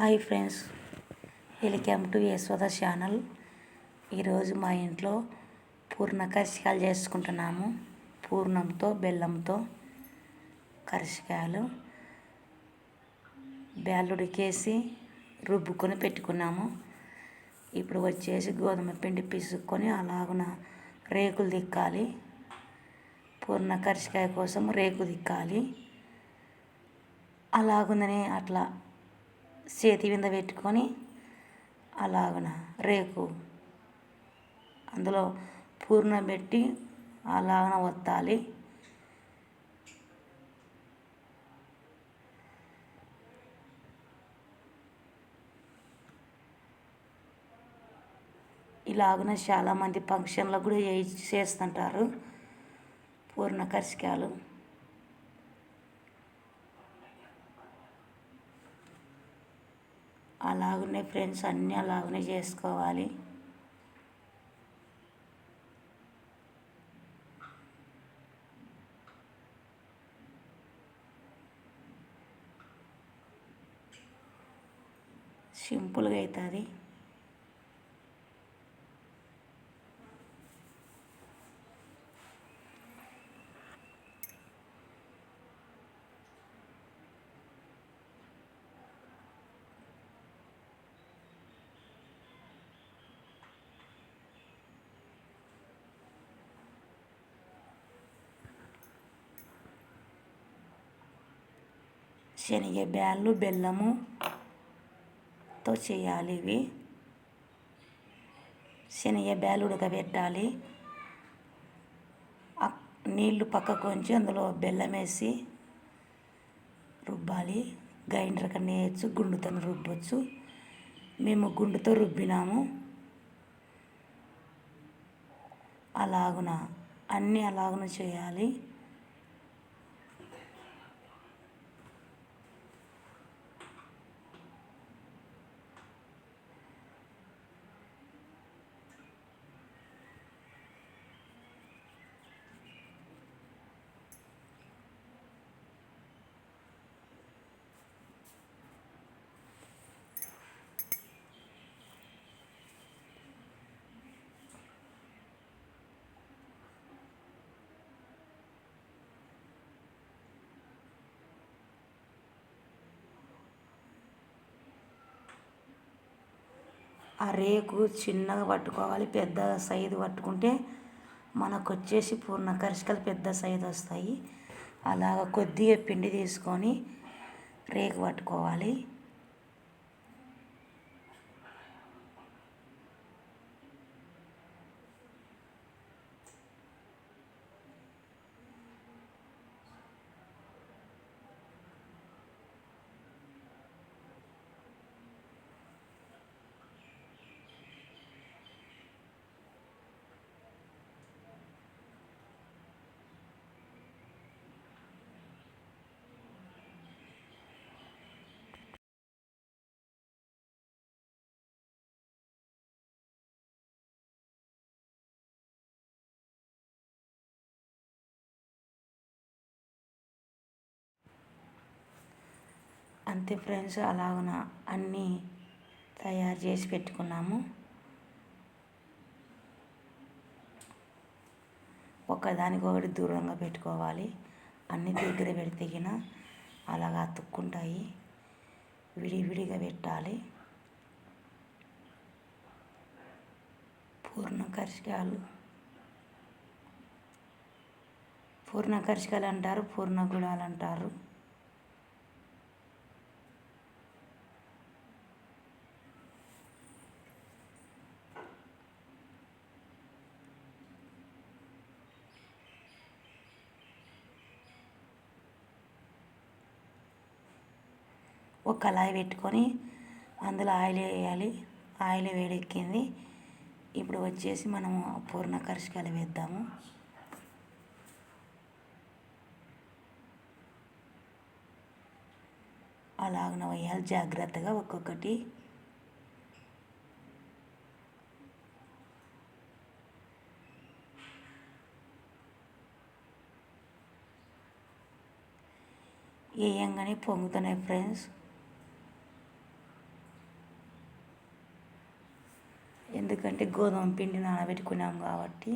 Hi friends welcome to Yashwada channel. ఈరోజు మా ఇంట్లో పూర్ణ కరిసికాయలు చేసుకుంటున్నాము. పూర్ణంతో బెల్లంతో కరిసికాయలు బేళ్ళుడికేసి రుబ్బుకొని పెట్టుకున్నాము. ఇప్పుడు వచ్చేసి గోధుమ పిండి పిసుక్కొని అలాగున రేకులు దిక్కాలి పూర్ణ కరిసికాయ కోసం రేకు దిక్కాలి అలాగుందని అట్లా చేతి మీద పెట్టుకొని అలాగన రేకు అందులో పూర్ణం పెట్టి అలాగన వత్తాలి ఇలాగున చాలామంది ఫంక్షన్లకు కూడా చేస్తుంటారు పూర్ణ కర్షికాయలు అలాగనే ఫ్రెండ్స్ అన్నీ అలాగనే చేసుకోవాలి. సింపుల్గా అవుతుంది శనగ బ్యాళ్ళు బెల్లముతో చేయాలి ఇవి. శనగ బ్యాలు ఉడకబెట్టాలి. నీళ్ళు పక్కకు ఉంచి అందులో బెల్లం వేసి రుబ్బాలి. గ్రైండర్ కన్నా వేయచ్చు గుండుతో రుబ్బచ్చు. మేము గుండుతో రుబ్బినాము. అలాగున అన్నీ అలాగున చేయాలి. ఆ రేకు చిన్నగా పట్టుకోవాలి పెద్ద సైజు పట్టుకుంటే మనకు వచ్చేసి పూర్ణ కరిష్కలు పెద్ద సైజు వస్తాయి. అలాగ కొద్దిగా పిండి తీసుకొని రేకు పట్టుకోవాలి. అంతే ఫ్రెండ్స్ అలాగున అన్నీ తయారు చేసి పెట్టుకున్నాము. ఒకదానికొకటి దూరంగా పెట్టుకోవాలి. అన్ని దగ్గర పెడితేగిన అలాగా అతుక్కుంటాయి. విడివిడిగా పెట్టాలి. పూర్ణ కరిషికాయలు పూర్ణ అంటారు పూర్ణ గుడాలు అంటారు. ఒక కళాయి పెట్టుకొని అందులో ఆయిల్ వేయాలి. ఆయిల్ వేడెక్కింది. ఇప్పుడు వచ్చేసి మనము పూర్ణ కరిషికాయలు వేద్దాము. అలాగన వేయాలి జాగ్రత్తగా ఒక్కొక్కటి. వేయంగానే పొంగుతున్నాయి ఫ్రెండ్స్. ఎందుకంటే గోధుమ పిండి నానబెట్టుకున్నాం కాబట్టి.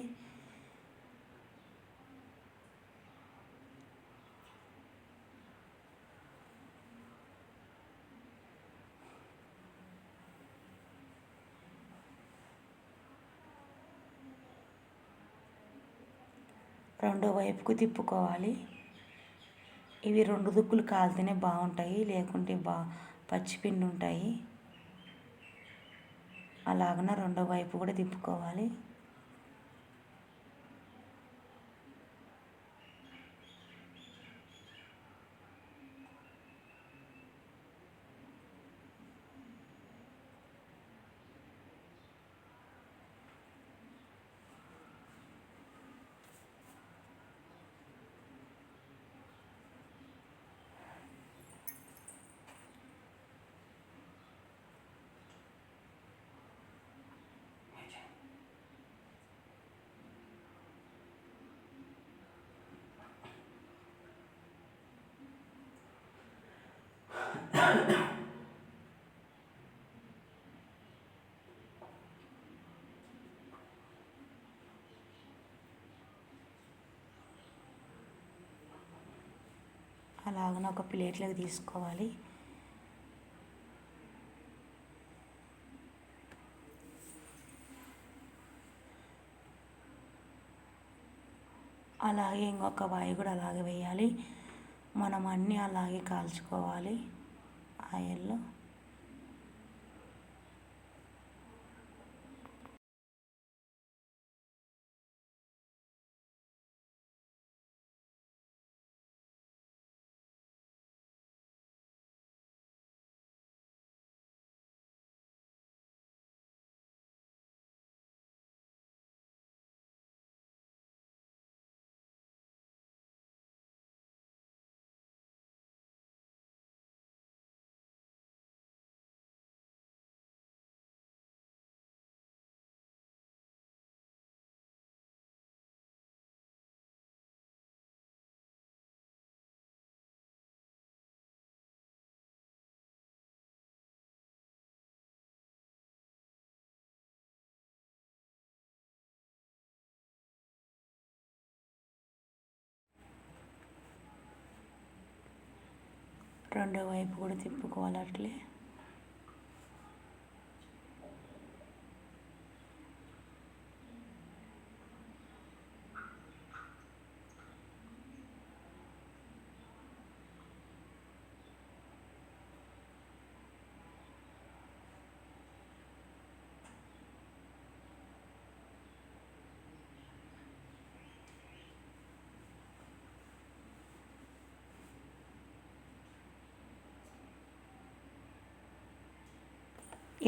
రెండో వైపుకు తిప్పుకోవాలి. ఇవి రెండు దుక్కులు కాలితేనే బాగుంటాయి లేకుంటే బా పచ్చిపిండి ఉంటాయి. అలాగన రెండో వైపు కూడా తిప్పుకోవాలి. అలాగనే ఒక ప్లేట్లోకి తీసుకోవాలి. అలాగే ఇంకొక వాయి కూడా అలాగే వేయాలి. మనం అన్నీ అలాగే కాల్చుకోవాలి. ఆయిల్లో రెండో వైపు కూడా తిప్పుకోవాలి అట్లే.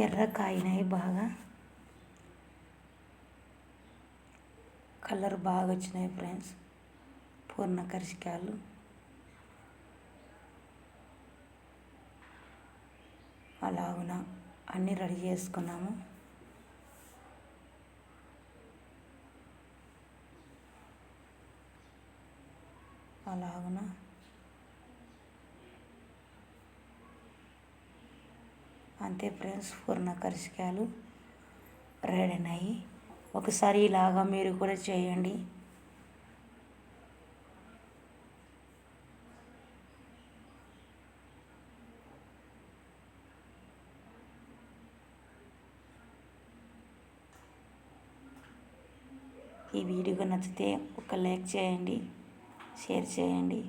ఎర్ర కాయినాయి బాగా. కలర్ బాగా వచ్చినాయి ఫ్రెండ్స్. పూర్ణ కరిసికాయలు అలాగున అన్నీ రెడీ చేసుకున్నాము. అలాగున అంతే ఫ్రెండ్స్ పూర్ణ కరిసికాయలు రెడీ అయినాయి ఒకసారి ఇలాగా మీరు కూడా చేయండి. ఈ వీడియో నచ్చితే ఒక లైక్ చేయండి షేర్ చేయండి.